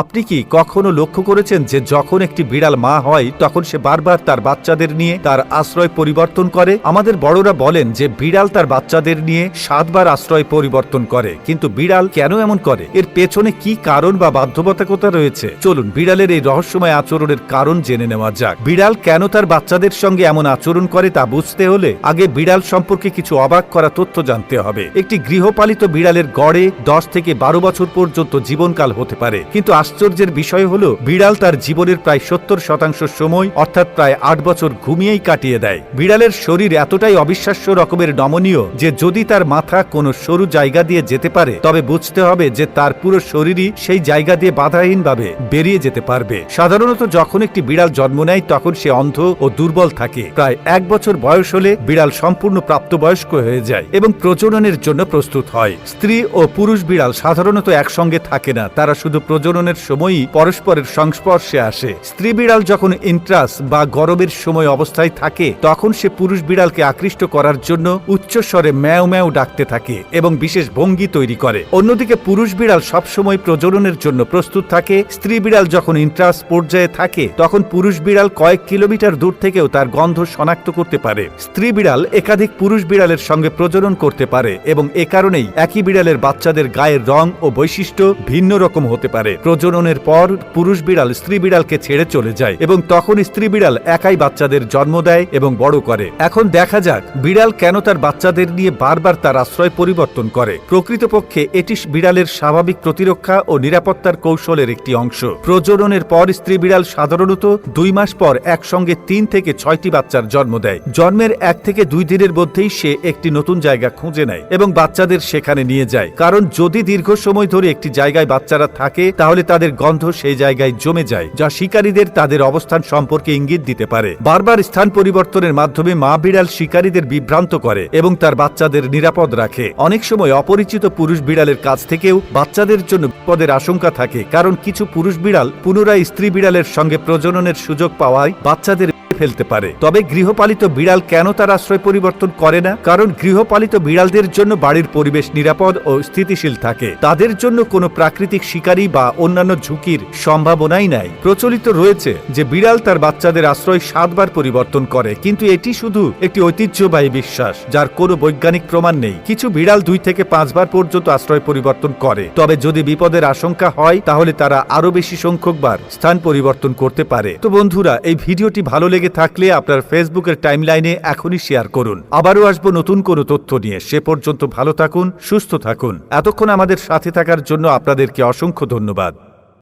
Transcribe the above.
আপনি কি কখনো লক্ষ্য করেছেন যে যখন একটি বিড়াল মা হয়, তখন সে বারবার তার বাচ্চাদের নিয়ে তার আশ্রয় পরিবর্তন করে? আমাদের বড়রা বলেন যে বিড়াল তার বাচ্চাদের নিয়ে সাতবার আশ্রয় পরিবর্তন করে, কিন্তু বিড়াল কেন এমন করে? এর পেছনে কি কারণ বা বাধ্যবাধকতা রয়েছে? চলুন বিড়ালের এই রহস্যময় আচরণের কারণ জেনে নেওয়া যাক। বিড়াল কেন তার বাচ্চাদের সঙ্গে এমন আচরণ করে তা বুঝতে হলে আগে বিড়াল সম্পর্কে কিছু অবাক করা তথ্য জানতে হবে। একটি গৃহপালিত বিড়ালের গড়ে দশ থেকে বারো বছর পর্যন্ত জীবনকাল হতে পারে, কিন্তু আশ্চর্যের বিষয় হল, বিড়াল তার জীবনের প্রায় সত্তর শতাংশ সময়, অর্থাৎ প্রায় আট বছর ঘুমিয়েই কাটিয়ে দেয়। বিড়ালের শরীর এতটাই অবিশ্বাস্য রকমের নমনীয় যে যদি তার মাথা কোনো সরু জায়গা দিয়ে যেতে পারে, তবে বুঝতে হবে যে তার পুরো শরীরই সেই জায়গা দিয়ে বাধাহীনভাবে বেরিয়ে যেতে পারবে। সাধারণত যখন একটি বিড়াল জন্ম নেয়, তখন সে অন্ধ ও দুর্বল থাকে। প্রায় এক বছর বয়স হলে বিড়াল সম্পূর্ণ প্রাপ্তবয়স্ক হয়ে যায় এবং প্রজননের জন্য প্রস্তুত হয়। স্ত্রী ও পুরুষ বিড়াল সাধারণত একসঙ্গে থাকে না, তারা শুধু প্রজননের সময়ই পরস্পরের সংস্পর্শে আসে। স্ত্রী বিড়াল যখন ইন্ট্রাস বা গরমের সময় অবস্থায় থাকে, তখন সে পুরুষ বিড়ালকে আকৃষ্ট করার জন্য উচ্চস্বরে ম্যাও ম্যাও ডাকতে থাকে এবং বিশেষ ভঙ্গি তৈরি করে। অন্যদিকে পুরুষ বিড়াল সবসময় প্রজননের জন্য প্রস্তুত থাকে। স্ত্রী বিড়াল যখন ইন্ট্রাস পর্যায়ে থাকে, তখন পুরুষ বিড়াল কয়েক কিলোমিটার দূর থেকেও তার গন্ধ শনাক্ত করতে পারে। স্ত্রী বিড়াল একাধিক পুরুষ বিড়ালের সঙ্গে প্রজনন করতে পারে এবং এ কারণেই একই বিড়ালের বাচ্চাদের গায়ের রং ও বৈশিষ্ট্য ভিন্ন রকম হতে পারে। প্রজননের পর পুরুষ বিড়াল স্ত্রী বিড়ালকে ছেড়ে চলে যায় এবং তখন স্ত্রী বিড়াল একাই বাচ্চাদের জন্ম দেয় এবং বড় করে। এখন দেখা যাক বিড়াল কেন তার বাচ্চাদের নিয়ে বারবার তার আশ্রয় পরিবর্তন করে। প্রকৃতপক্ষে এটি বিড়ালের স্বাভাবিক প্রতিরক্ষা ও নিরাপত্তার কৌশলের একটি অংশ। প্রজননের পর স্ত্রী বিড়াল সাধারণত দুই মাস পর একসঙ্গে তিন থেকে ছয়টি বাচ্চার জন্ম দেয়। জন্মের এক থেকে দুই দিনের মধ্যেই সে একটি নতুন জায়গা খুঁজে নেয় এবং বাচ্চাদের সেখানে নিয়ে যায়। কারণ যদি দীর্ঘ সময় ধরে একটি জায়গায় বাচ্চারা থাকে, তাহলে তাদের গন্ধ সেই জায়গায় জমে যায়, যা শিকারীদের তাদের অবস্থান সম্পর্কে ইঙ্গিত দিতে পারে। বারবার স্থান পরিবর্তনের মাধ্যমে মা বিড়াল শিকারীদের বিভ্রান্ত করে এবং তার বাচ্চাদের নিরাপদ রাখে। অনেক সময় অপরিচিত পুরুষ বিড়ালের কাছ থেকেও বাচ্চাদের জন্য বিপদের আশঙ্কা থাকে, কারণ কিছু পুরুষ বিড়াল পুনরায় স্ত্রী বিড়ালের সঙ্গে প্রজননের সুযোগ পাওয়ায় বাচ্চাদের ফেলতে পারে। তবে গৃহপালিত বিড়াল কেন তার আশ্রয় পরিবর্তন করে না? কারণ গৃহপালিত বিড়ালদের জন্য বাড়ির পরিবেশ নিরাপদ ও স্থিতিশীল থাকে। তাদের জন্য কোনো প্রাকৃতিক শিকারী বা অন্যান্য ঝুঁকির সম্ভাবনাই নাই। প্রচলিত রয়েছে যে বিড়াল তার বাচ্চাদের আশ্রয় সাতবার পরিবর্তন করে, কিন্তু এটি শুধু একটি ঐতিহ্যবাহী বিশ্বাস, যার কোনো বৈজ্ঞানিক প্রমাণ নেই। কিছু বিড়াল দুই থেকে পাঁচবার পর্যন্ত আশ্রয় পরিবর্তন করে। তবে যদি বিপদের আশঙ্কা হয়, তাহলে তারা আরও বেশি সংখ্যকবার স্থান পরিবর্তন করতে পারে। তো বন্ধুরা, এই ভিডিওটি ভালো লেগে থাকলে আপনার ফেসবুকের টাইমলাইনে এখনই শেয়ার করুন। আবারও আসব নতুন কোনো তথ্য নিয়ে। সে পর্যন্ত ভালো থাকুন, সুস্থ থাকুন। এতক্ষণ আমাদের সাথে থাকার জন্য আপনাদেরকে অসংখ্য ধন্যবাদ।